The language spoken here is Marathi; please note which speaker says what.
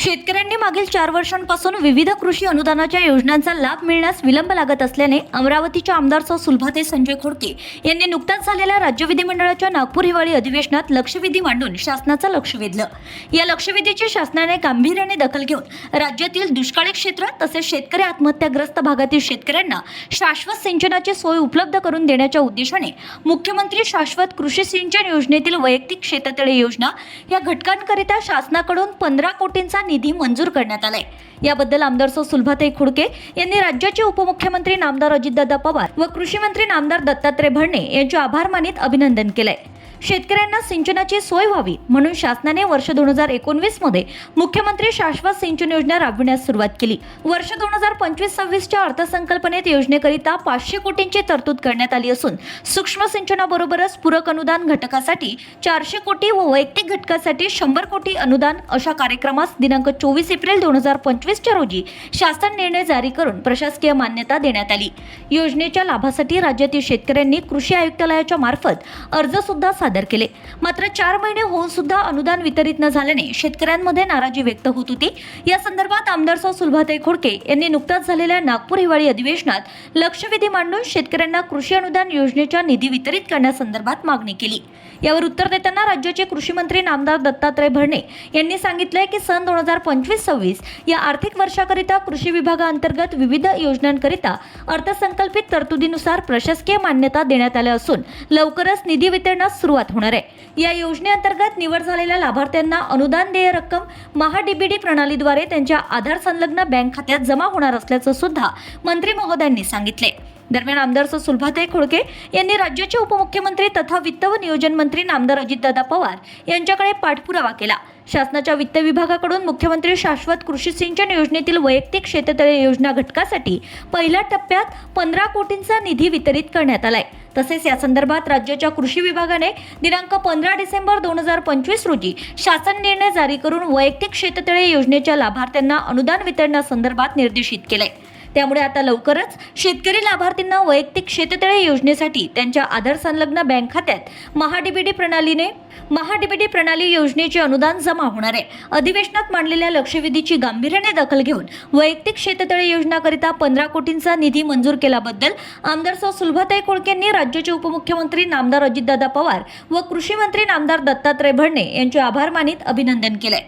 Speaker 1: शेतकऱ्यांनी मागील चार वर्षांपासून विविध कृषी अनुदानाच्या योजनांचा लाभ मिळण्यास विलंब लागत असल्याने अमरावतीच्या आमदार सौ सुलभाते संजय खोडके यांनी नुकताच झालेल्या राज्य विधिमंडळाच्या नागपूर हिवाळी अधिवेशनात लक्षवेधी मांडून शासनाचं लक्ष वेधलं. या लक्षवेधीची शासनाने गांभीर्याने दखल घेऊन राज्यातील दुष्काळी क्षेत्र तसेच शेतकरी आत्महत्याग्रस्त भागातील शेतकऱ्यांना शाश्वत सिंचनाची सोय उपलब्ध करून देण्याच्या उद्देशाने मुख्यमंत्री शाश्वत कृषी सिंचन योजनेतील वैयक्तिक शेततळे योजना या घटकांकरिता शासनाकडून पंधरा कोटींचा निधी मंजूर करण्यात आलाय. याबद्दल आमदार सौ सुलभाताई खुडके यांनी राज्याचे उपमुख्यमंत्री नामदार अजितदादा पवार व कृषी मंत्री नामदार दत्तात्रय भरणे यांचे आभार मानित अभिनंदन केलंय. शेतकऱ्यांना सिंचनाची सोय व्हावी म्हणून शासनाने वर्ष दोन हजार एकोणवीसमध्ये मुख्यमंत्री शाश्वत सिंचन योजना राबविण्यास सुरुवात केली. वर्ष दोन हजार पंचवीस सव्वीसच्या अर्थसंकल्पनेत योजनेकरिता पाचशे कोटींची तरतूद करण्यात आली असून सूक्ष्म सिंचनाबरोबरच पूरक अनुदान घटकासाठी चारशे कोटी व वैयक्तिक घटकासाठी शंभर कोटी अनुदान अशा कार्यक्रमास दिनांक चोवीस एप्रिल दोन हजार पंचवीसच्या रोजी शासन निर्णय जारी करून प्रशासकीय मान्यता देण्यात आली. योजनेच्या लाभासाठी राज्यातील शेतकऱ्यांनी कृषी आयुक्तालयाच्या मार्फत अर्ज सुद्धा सादर केले. मात्र चार महिने होऊन सुद्धा अनुदान वितरित न झाल्याने शेतकऱ्यांमध्ये नाराजी व्यक्त होत होती. या संदर्भात आमदार सौ. सुलभाताई खोडके यांनी नुकताच झालेल्या नागपूर हिवाळी अधिवेशनात लक्षवेधी मांडून शेतकऱ्यांना कृषी अनुदान योजनेच्या निधी वितरित करण्यासंदर्भात मागणी केली. यावर उत्तर देताना राज्याचे कृषी मंत्री नामदार दत्तात्रय भरणे यांनी सांगितलंय की सन दोन हजार पंचवीस सव्वीस या आर्थिक वर्षाकरिता कृषी विभागाअंतर्गत विविध योजनांकरिता अर्थसंकल्पित तरतुदीनुसार प्रशासकीय मान्यता देण्यात आल्या असून लवकरच निधी वितरणास सुरुवात होणार आहे. या योजनेअंतर्गत निवड झालेल्या लाभार्थ्यांना अनुदान देय रक्कम महाडीबीडी प्रणालीद्वारे त्यांच्या आधार संलग्न बँक खात्यात जमा होणार असल्याचं सुद्धा मंत्री महोदयांनी सांगितले. दरम्यान आमदार सुलभाताई खुळके यांनी राज्याचे उपमुख्यमंत्री तथा वित्त व नियोजन मंत्री नामदार अजितदादा पवार यांच्याकडे पाठपुरावा केला. शासनाच्या वित्त विभागाकडून मुख्यमंत्री शाश्वत कृषी सिंचन योजनेतील वैयक्तिक शेततळे योजना घटकासाठी पहिल्या टप्प्यात पंधरा कोटींचा निधी वितरित करण्यात आलाय. तसेच या संदर्भात राज्याच्या कृषी विभागाने दिनांक पंधरा डिसेंबर दोन हजार पंचवीस रोजी शासन निर्णय जारी करून वैयक्तिक शेततळे योजनेच्या लाभार्थ्यांना अनुदान वितरणासंदर्भात निर्देशित केलंय त्यामुळे आता लवकरच शेतकरी लाभार्थींना वैयक्तिक शेततळे योजनेसाठी त्यांच्या आधार संलग्न बँक खात्यात महाडीबीडी प्रणालीने महाडीबीडी प्रणाली योजनेचे अनुदान जमा होणार आहे. अधिवेशनात मांडलेल्या लक्षवेधीची गांभीर्याने दखल घेऊन वैयक्तिक शेततळे योजनाकरिता पंधरा कोटींचा निधी मंजूर केल्याबद्दल आमदार सौ सुलभाताई खोडकेंनी राज्याचे उपमुख्यमंत्री नामदार अजितदादा पवार व कृषी मंत्री नामदार दत्तात्रय भरणे यांचे आभार मानित अभिनंदन केलंय.